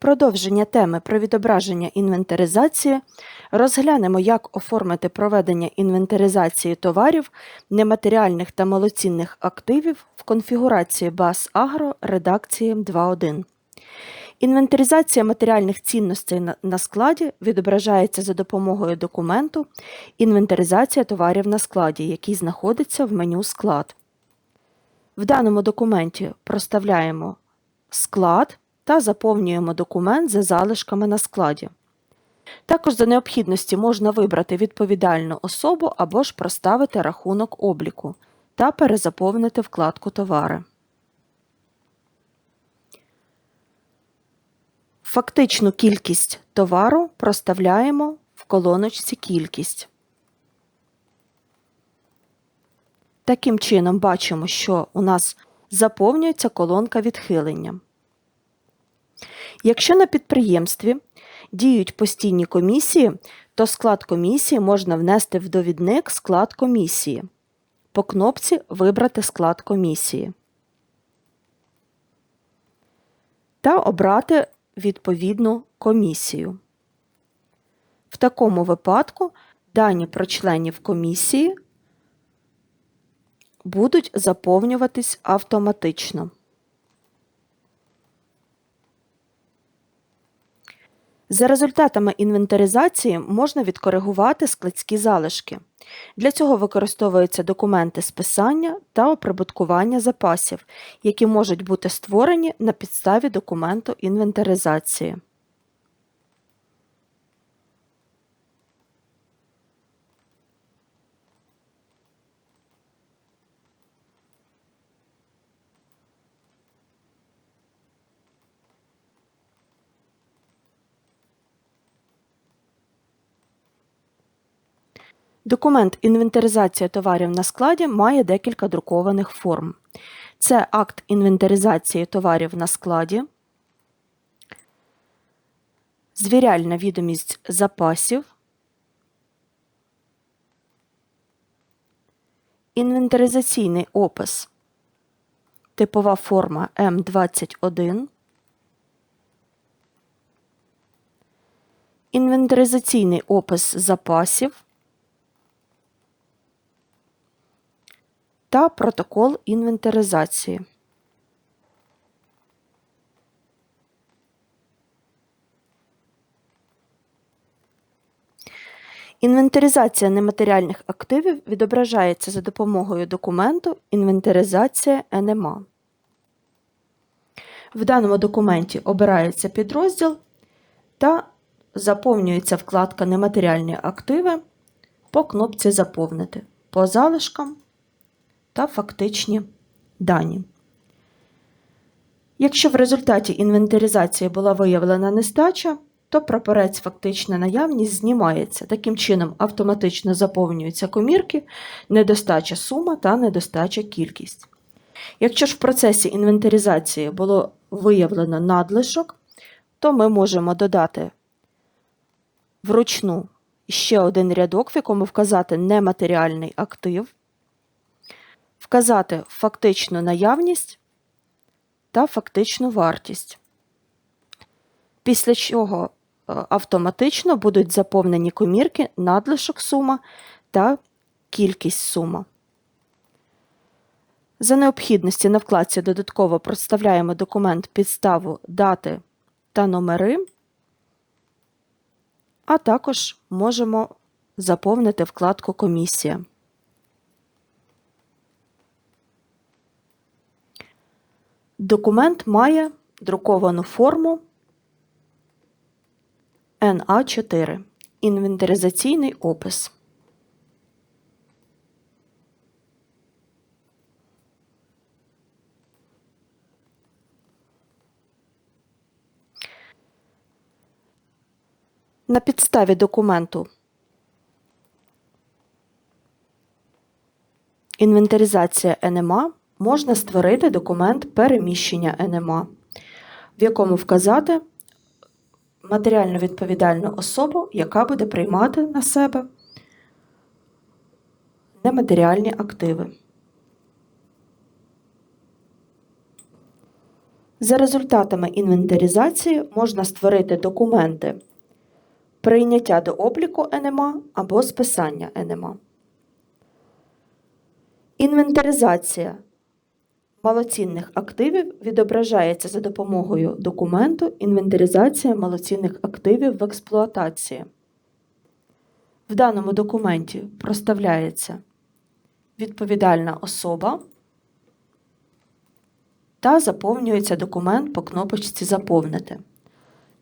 продовження теми про відображення інвентаризації розглянемо, як оформити проведення інвентаризації товарів, нематеріальних та малоцінних активів в конфігурації БАС Агро редакції 2.1. Інвентаризація матеріальних цінностей на складі відображається за допомогою документу Інвентаризація товарів на складі, який знаходиться в меню Склад. В даному документі проставляємо склад та заповнюємо документ за залишками на складі. Також за необхідності можна вибрати відповідальну особу або ж проставити рахунок обліку та перезаповнити вкладку Товари. Фактичну кількість товару проставляємо в колоночці Кількість. Таким чином бачимо, що у нас заповнюється колонка відхилення. Якщо на підприємстві діють постійні комісії, то склад комісії можна внести в довідник склад комісії. По кнопці Вибрати склад комісії та обрати відповідну комісію. В такому випадку дані про членів комісії будуть заповнюватись автоматично. За результатами інвентаризації можна відкоригувати складські залишки. Для цього використовуються документи списання та оприбуткування запасів, які можуть бути створені на підставі документу інвентаризації. Документ інвентаризація товарів на складі має декілька друкованих форм. Це акт інвентаризації товарів на складі, звіряльна відомість запасів, інвентаризаційний опис, типова форма М21, інвентаризаційний опис запасів та протокол інвентаризації. Інвентаризація нематеріальних активів відображається за допомогою документу Інвентаризація НМА. В даному документі обирається підрозділ та заповнюється вкладка Нематеріальні активи по кнопці Заповнити по залишкам та фактичні дані. Якщо в результаті інвентаризації була виявлена нестача, то прапорець фактична наявність знімається. Таким чином автоматично заповнюються комірки, недостача сума та недостача кількість. Якщо ж в процесі інвентаризації було виявлено надлишок, то ми можемо додати вручну ще один рядок, в якому вказати нематеріальний актив, вказати фактичну наявність та фактичну вартість. Після чого е, автоматично будуть заповнені комірки надлишок сума та кількість сума. За необхідності на вкладці додатково проставляємо документ підставу дати та номери, а також можемо заповнити вкладку Комісія. Документ має друковану форму НА4 інвентаризаційний опис. На підставі документу Інвентаризація НМА можна створити документ переміщення НМА, в якому вказати матеріально відповідальну особу, яка буде приймати на себе нематеріальні активи. За результатами інвентаризації можна створити документи прийняття до обліку НМА або списання НМА. Інвентаризація малоцінних активів відображається за допомогою документу Інвентаризація малоцінних активів в експлуатації. В даному документі проставляється відповідальна особа та заповнюється документ по кнопочці Заповнити.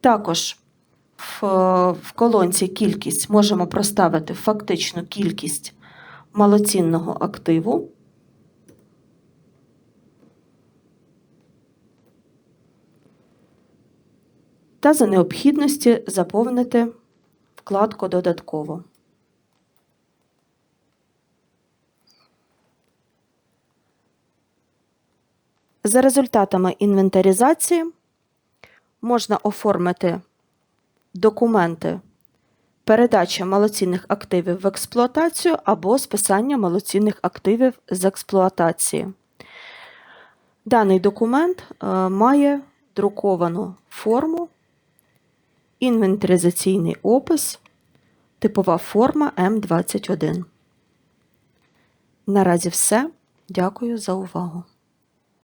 Також в, колонці Кількість можемо проставити фактичну кількість малоцінного активу. Та за необхідності заповнити вкладку Додатково. За результатами інвентаризації можна оформити документи передачі малоцінних активів в експлуатацію або списання малоцінних активів з експлуатації. Даний документ е, має друковану форму, інвентаризаційний опис, типова форма М21. Наразі все. Дякую за увагу.